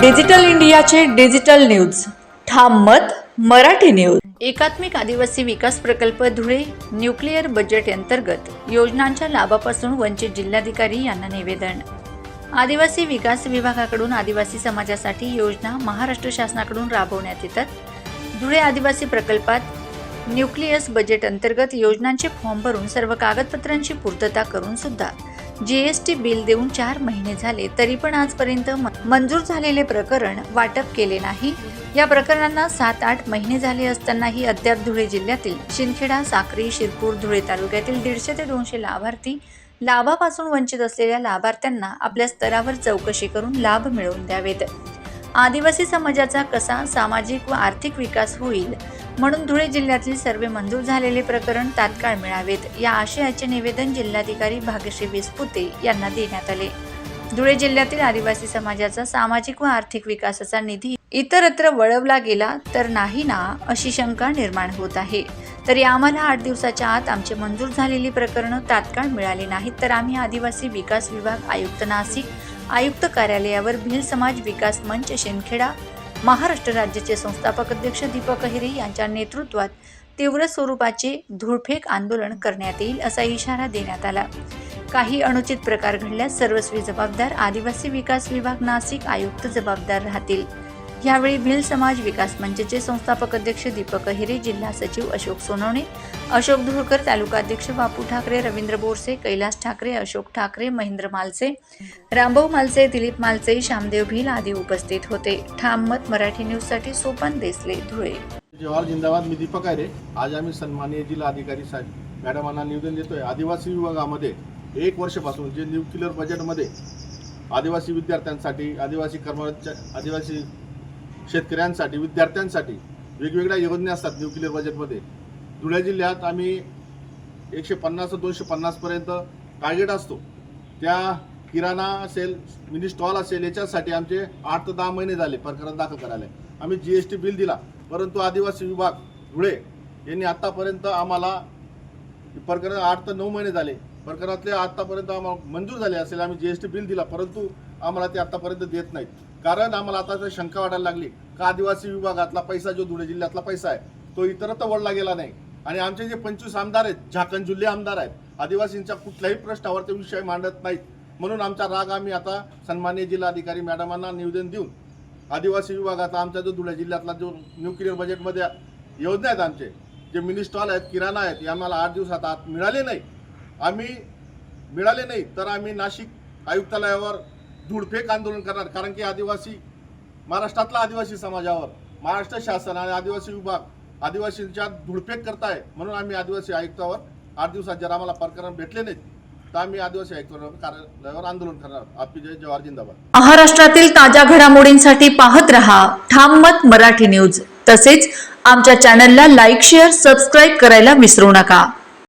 Digital इंडियाचे digital news. ठाम मत मराठी न्यूज. एकात्मिक आदिवासी विकास प्रकल्प धुळे न्यूक्लिअर बजेट अंतर्गत योजनांच्या लाभापासून वंचित जिल्हाधिकारी यांना निवेदन. आदिवासी विकास विभागाकडून आदिवासी समाजासाठी योजना महाराष्ट्र शासनाकडून राबवण्यात येतात. धुळे आदिवासी प्रकल्पात न्यूक्लियस बजेट अंतर्गत योजनांचे फॉर्म भरून सर्व कागदपत्रांची पूर्तता करून सुद्धा जीएसटी बिल देऊन चार महिने झाले तरी पण आजपर्यंत म- मंजूर झालेले प्रकरण वाटप केले नाही. या प्रकरणांना सात आठ महिने झाले असतानाही अद्याप धुळे जिल्ह्यातील शिंदखेडा साक्री शिरपूर धुळे तालुक्यातील दीडशे ते दोनशे लाभार्थी लाभापासून वंचित असलेल्या लाभार्थ्यांना आपल्या स्तरावर चौकशी करून लाभ मिळवून द्यावेत. आदिवासी समाजाचा कसा सामाजिक व आर्थिक विकास होईल म्हणून धुळे जिल्ह्यातील सर्व मंजूर झालेले प्रकरण तात्काळ मिळावेत. या आशयाचे निवेदन जिल्हाधिकारी भाग्यश्री विस्पुते यांना देण्यात आले. धुळे जिल्ह्यातील आदिवासी समाजाचा सामाजिक व आर्थिक विकासाचा निधी इतरत्र वळवला गेला तर नाही ना अशी शंका निर्माण होत आहे. तरी आम्हाला आठ दिवसाच्या आत आमचे मंजूर झालेली प्रकरणं तात्काळ मिळाली नाहीत तर आम्ही आदिवासी विकास विभाग आयुक्त नाशिक आयुक्त कार्यालयावर भिल समाज विकास मंच शिंदखेडा महाराष्ट्र राज्याचे संस्थापक अध्यक्ष दीपक अहिरे यांच्या नेतृत्वात तीव्र स्वरूपाचे धुळफेक आंदोलन करण्यात येईल असा इशारा देण्यात आला. काही अनुचित प्रकार घडल्यास सर्वस्वी जबाबदार आदिवासी विकास विभाग नाशिक आयुक्त जबाबदार राहतील. यावेळी भिल समाज विकास मंचचे संस्थापक अध्यक्ष दीपक अहिरे जिल्हा सचिव अशोक सोनवणे अशोक धुळकर तालुका अध्यक्ष बापू ठाकरे रवींद्र बोरसे कैलास ठाकरे अशोक ठाकरे महेंद्र मालसे रामभाऊ मालसे दिलीप मालसे श्यामदेव भिल आदी उपस्थित होते. ठाम मत मराठी न्यूजसाठी सोपन देसले धुळे. जवाहर जिंदाबाद मी दीपक आहे रे आज आम्ही सन्माननीय जिल्हा अधिकारी साहेब मॅडमांना निवेदन देतोय. आदिवासी विभागामध्ये एक वर्षापासून जे न्यूक्युलर बजेटमध्ये आदिवासी विद्यार्थ्यांसाठी आदिवासी कर्मचारी आदिवासी शेतकऱ्यांसाठी विद्यार्थ्यांसाठी वेगवेगळ्या योजना असतात न्यूक्लिअर बजेटमध्ये धुळे जिल्ह्यात आम्ही एकशे पन्नास दोनशे पन्नासपर्यंत टार्गेट असतो. त्या किराणा असेल मिनी स्टॉल असेल याच्यासाठी आमचे आठ ते दहा महिने झाले प्रकरण दाखल करायला. आम्ही जी एस टी बिल दिला परंतु आदिवासी विभाग धुळे यांनी आत्तापर्यंत आम्हाला प्रकरण आठ ते नऊ महिने झाले. प्रकरणातले आत्तापर्यंत आम्हाला मंजूर झाले असेल आम्ही जी एस टी बिल दिला परंतु आम्हाला ते आत्तापर्यंत देत नाहीत. कारण आम्हाला आता तर शंका वाटायला लागली का आदिवासी विभागातला पैसा जो धुळे जिल्ह्यातला पैसा आहे तो इतरत्र वळला गेला नाही. आणि आमचे जे पंचवीस आमदार आहेत झाकण जुल्हे आमदार आहेत आदिवासींच्या कुठल्याही प्रश्नावर ते विषय मांडत नाहीत. म्हणून आमचा राग आम्ही आता सन्मान्य जिल्हाधिकारी मॅडमांना निवेदन देऊन आदिवासी विभागाचा आमचा जो धुळे जिल्ह्यातला जो न्यूक्लिअर बजेटमध्ये योजना आहेत आमचे जे मिनी स्टॉल आहेत किराणा आहेत हे आम्हाला आठ दिवसात आत मिळाले नाही. आम्ही मिळाले नाही तर आम्ही नाशिक आयुक्तालयावर धुडफेक आंदोलन करणार. कारण की आदिवासी महाराष्ट्रातला आदिवासी समाजावर महाराष्ट्र शासन आणि आदिवासी विभाग आदिवासींच्या धुडफेक करताय म्हणून आम्ही आदिवासी आयुक्तावर आठ दिवसात जर आम्हाला प्रकरण भेटले नाहीत तर आम्ही आदिवासी कार्यालयावर आंदोलन करणार महाराष्ट्रातील ताज्या घडामोडींसाठी पाहत रहा ठाम मत मराठी न्यूज. तसेच आमच्या चॅनलला लाईक शेअर सबस्क्राईब करायला विसरू नका.